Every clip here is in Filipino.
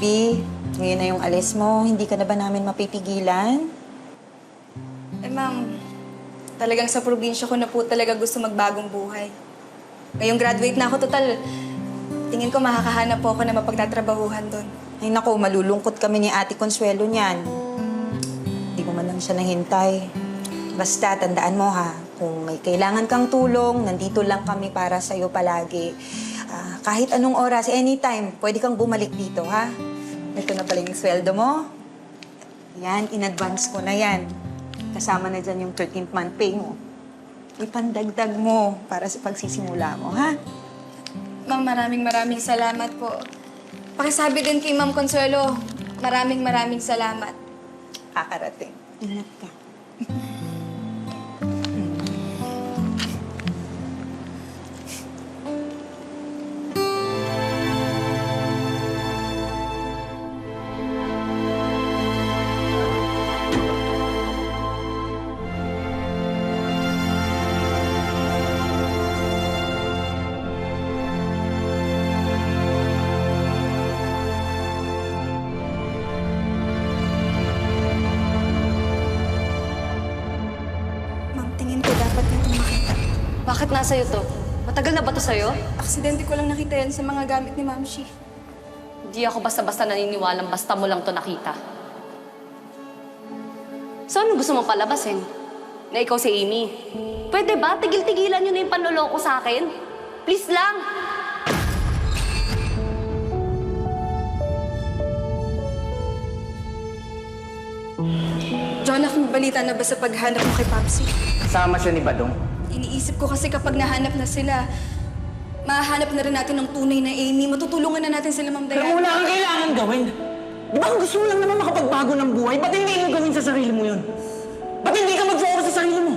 Baby, ngayon na yung alis mo, hindi ka na ba namin mapipigilan? Eh, ma'am, talagang sa probinsya ko na po talaga gusto magbagong buhay. Ngayong graduate na ako, total, tingin ko makakahanap po ako na mapagtatrabahuhan doon. Ay naku, malulungkot kami ni Ate Consuelo niyan. Hindi ko man lang siya nahintay. Basta, tandaan mo ha, kung may kailangan kang tulong, nandito lang kami para sa'yo palagi. Ah, kahit anong oras, anytime, pwede kang bumalik dito, ha? Ito na pala yung sweldo mo. Yan, in advance ko na yan. Kasama na dyan yung 13th month pay mo. Ipandagdag mo para sa pagsisimula mo, ha? Ma'am, maraming maraming salamat po. Pakisabi din kay Ma'am Consuelo, maraming maraming salamat. Kakarating. Ingat ka. Bakit nasa to? Matagal na ba to sa'yo? Aksidente ko lang nakita yan sa mga gamit ni Ma'am Shi. Hindi ako basta-basta naniniwalang basta mo lang to nakita. So ano gusto mong palabasin? Na ikaw si Amy? Pwede ba? Tigil-tigilan nyo na yung panloloko sa akin? Please lang! Jonah, may balita na ba sa paghanap mo kay Papsi? Sama siya ni Badong. Iniisip ko kasi kapag nahanap na sila, mahanap na rin natin ng tunay na Amy. Matutulungan na natin sila, Ma'am Pero Diana. wala kang kailangan gawin. Di ba kung gusto mo lang naman makapagbago ng buhay, ba't hindi mo gawin sa sarili mo yun? Ba't hindi ka mag-focus sa sarili mo?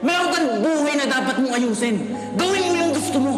Meron kang buhay na dapat mong ayusin. Gawin mo yung gusto mo.